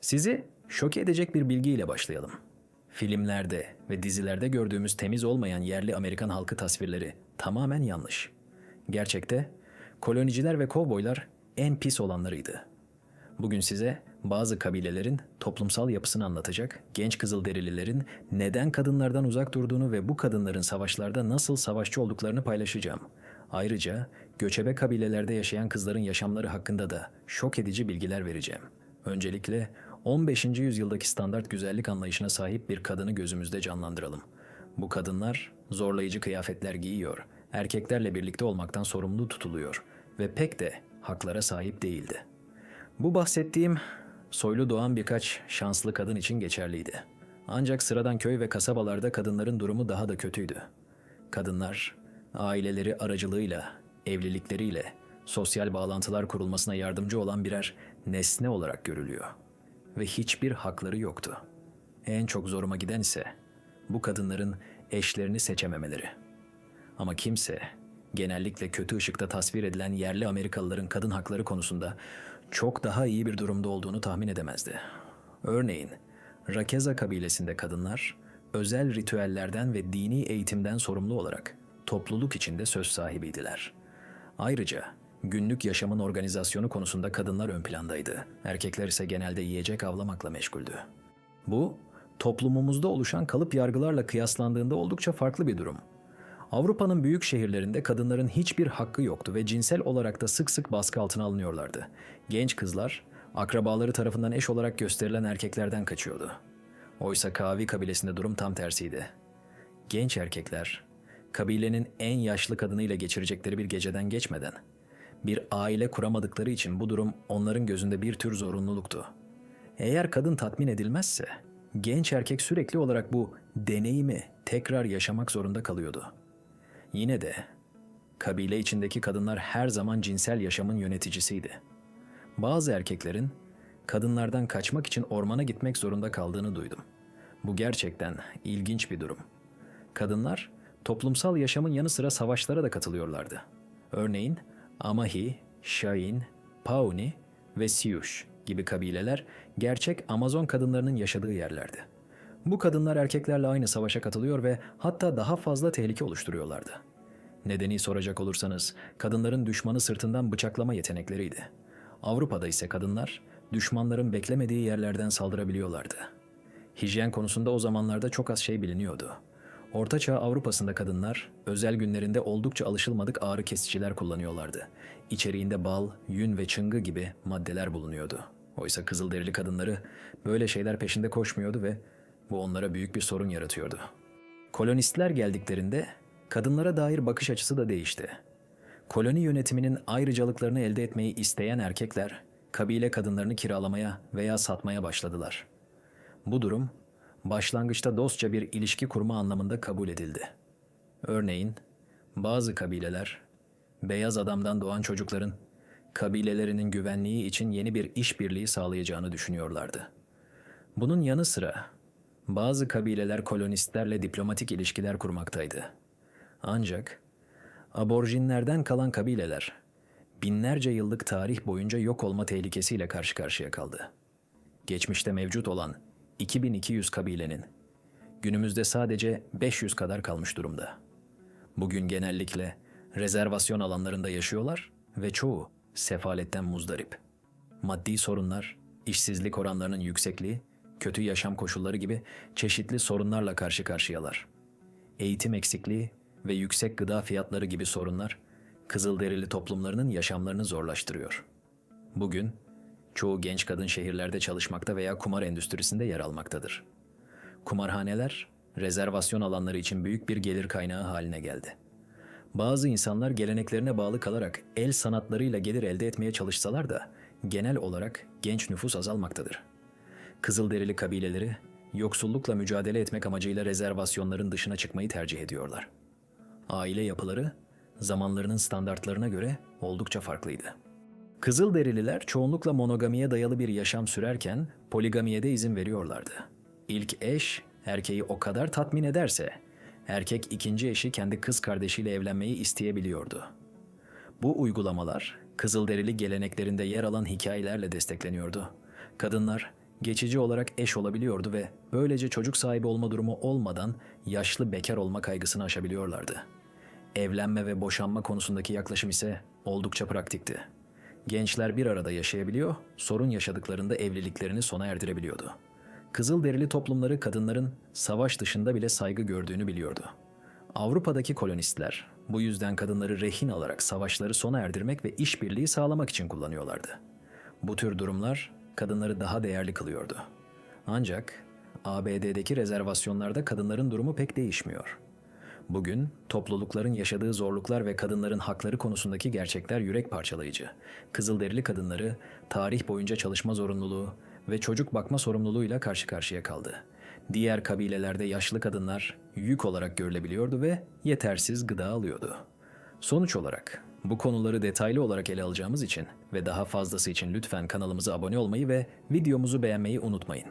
Sizi şok edecek bir bilgiyle başlayalım. Filmlerde ve dizilerde gördüğümüz temiz olmayan yerli Amerikan halkı tasvirleri tamamen yanlış. Gerçekte koloniciler ve kovboylar en pis olanlarıydı. Bugün size bazı kabilelerin toplumsal yapısını anlatacak, genç Kızılderililerin neden kadınlardan uzak durduğunu ve bu kadınların savaşlarda nasıl savaşçı olduklarını paylaşacağım. Ayrıca göçebe kabilelerde yaşayan kızların yaşamları hakkında da şok edici bilgiler vereceğim. Öncelikle 15. yüzyıldaki standart güzellik anlayışına sahip bir kadını gözümüzde canlandıralım. Bu kadınlar zorlayıcı kıyafetler giyiyor, erkeklerle birlikte olmaktan sorumlu tutuluyor ve pek de haklara sahip değildi. Bu bahsettiğim soylu doğan birkaç şanslı kadın için geçerliydi. Ancak sıradan köy ve kasabalarda kadınların durumu daha da kötüydü. Kadınlar aileleri aracılığıyla, evlilikleriyle sosyal bağlantılar kurulmasına yardımcı olan birer nesne olarak görülüyor ve hiçbir hakları yoktu. En çok zoruma giden ise bu kadınların eşlerini seçememeleri. Ama kimse genellikle kötü ışıkta tasvir edilen yerli Amerikalıların kadın hakları konusunda çok daha iyi bir durumda olduğunu tahmin edemezdi. Örneğin Rakeza kabilesinde kadınlar özel ritüellerden ve dini eğitimden sorumlu olarak topluluk içinde söz sahibiydiler. Ayrıca günlük yaşamın organizasyonu konusunda kadınlar ön plandaydı. Erkekler ise genelde yiyecek avlamakla meşguldü. Bu, toplumumuzda oluşan kalıp yargılarla kıyaslandığında oldukça farklı bir durum. Avrupa'nın büyük şehirlerinde kadınların hiçbir hakkı yoktu ve cinsel olarak da sık sık baskı altına alınıyorlardı. Genç kızlar, akrabaları tarafından eş olarak gösterilen erkeklerden kaçıyordu. Oysa Kavi kabilesinde durum tam tersiydi. Genç erkekler, kabilenin en yaşlı kadınıyla geçirecekleri bir geceden geçmeden, bir aile kuramadıkları için bu durum onların gözünde bir tür zorunluluktu. Eğer kadın tatmin edilmezse, genç erkek sürekli olarak bu deneyimi tekrar yaşamak zorunda kalıyordu. Yine de kabile içindeki kadınlar her zaman cinsel yaşamın yöneticisiydi. Bazı erkeklerin kadınlardan kaçmak için ormana gitmek zorunda kaldığını duydum. Bu gerçekten ilginç bir durum. Kadınlar toplumsal yaşamın yanı sıra savaşlara da katılıyorlardı. Örneğin Amahi, Şahin, Pauni ve Siuş gibi kabileler gerçek Amazon kadınlarının yaşadığı yerlerdi. Bu kadınlar erkeklerle aynı savaşa katılıyor ve hatta daha fazla tehlike oluşturuyorlardı. Nedeni soracak olursanız kadınların düşmanı sırtından bıçaklama yetenekleriydi. Avrupa'da ise kadınlar düşmanların beklemediği yerlerden saldırabiliyorlardı. Hijyen konusunda o zamanlarda çok az şey biliniyordu. Ortaçağ Avrupa'sında kadınlar özel günlerinde oldukça alışılmadık ağrı kesiciler kullanıyorlardı. İçeriğinde bal, yün ve çıngı gibi maddeler bulunuyordu. Oysa Kızılderili kadınları böyle şeyler peşinde koşmuyordu ve bu onlara büyük bir sorun yaratıyordu. Kolonistler geldiklerinde kadınlara dair bakış açısı da değişti. Koloni yönetiminin ayrıcalıklarını elde etmeyi isteyen erkekler kabile kadınlarını kiralamaya veya satmaya başladılar. Bu durum başlangıçta dostça bir ilişki kurma anlamında kabul edildi. Örneğin bazı kabileler beyaz adamdan doğan çocukların kabilelerinin güvenliği için yeni bir işbirliği sağlayacağını düşünüyorlardı. Bunun yanı sıra bazı kabileler kolonistlerle diplomatik ilişkiler kurmaktaydı. Ancak aborjinlerden kalan kabileler binlerce yıllık tarih boyunca yok olma tehlikesiyle karşı karşıya kaldı. Geçmişte mevcut olan 2200 kabilenin günümüzde sadece 500 kadar kalmış durumda. Bugün genellikle rezervasyon alanlarında yaşıyorlar ve çoğu sefaletten muzdarip. Maddi sorunlar, işsizlik oranlarının yüksekliği, kötü yaşam koşulları gibi çeşitli sorunlarla karşı karşıyalar. Eğitim eksikliği ve yüksek gıda fiyatları gibi sorunlar Kızılderili toplumlarının yaşamlarını zorlaştırıyor. Bugün çoğu genç kadın şehirlerde çalışmakta veya kumar endüstrisinde yer almaktadır. Kumarhaneler rezervasyon alanları için büyük bir gelir kaynağı haline geldi. Bazı insanlar geleneklerine bağlı kalarak el sanatlarıyla gelir elde etmeye çalışsalar da genel olarak genç nüfus azalmaktadır. Kızılderili kabileleri yoksullukla mücadele etmek amacıyla rezervasyonların dışına çıkmayı tercih ediyorlar. Aile yapıları zamanlarının standartlarına göre oldukça farklıydı. Kızılderililer çoğunlukla monogamiye dayalı bir yaşam sürerken poligamiye de izin veriyorlardı. İlk eş erkeği o kadar tatmin ederse erkek ikinci eşi kendi kız kardeşiyle evlenmeyi isteyebiliyordu. Bu uygulamalar Kızılderili geleneklerinde yer alan hikayelerle destekleniyordu. Kadınlar geçici olarak eş olabiliyordu ve böylece çocuk sahibi olma durumu olmadan yaşlı bekar olma kaygısını aşabiliyorlardı. Evlenme ve boşanma konusundaki yaklaşım ise oldukça pratikti. Gençler bir arada yaşayabiliyor, sorun yaşadıklarında evliliklerini sona erdirebiliyordu. Kızılderili toplumları kadınların savaş dışında bile saygı gördüğünü biliyordu. Avrupa'daki kolonistler bu yüzden kadınları rehin alarak savaşları sona erdirmek ve işbirliği sağlamak için kullanıyorlardı. Bu tür durumlar kadınları daha değerli kılıyordu. Ancak ABD'deki rezervasyonlarda kadınların durumu pek değişmiyor. Bugün toplulukların yaşadığı zorluklar ve kadınların hakları konusundaki gerçekler yürek parçalayıcı. Kızılderili kadınları tarih boyunca çalışma zorunluluğu ve çocuk bakma sorumluluğuyla karşı karşıya kaldı. Diğer kabilelerde yaşlı kadınlar yük olarak görülebiliyordu ve yetersiz gıda alıyordu. Sonuç olarak bu konuları detaylı olarak ele alacağımız için ve daha fazlası için lütfen kanalımıza abone olmayı ve videomuzu beğenmeyi unutmayın.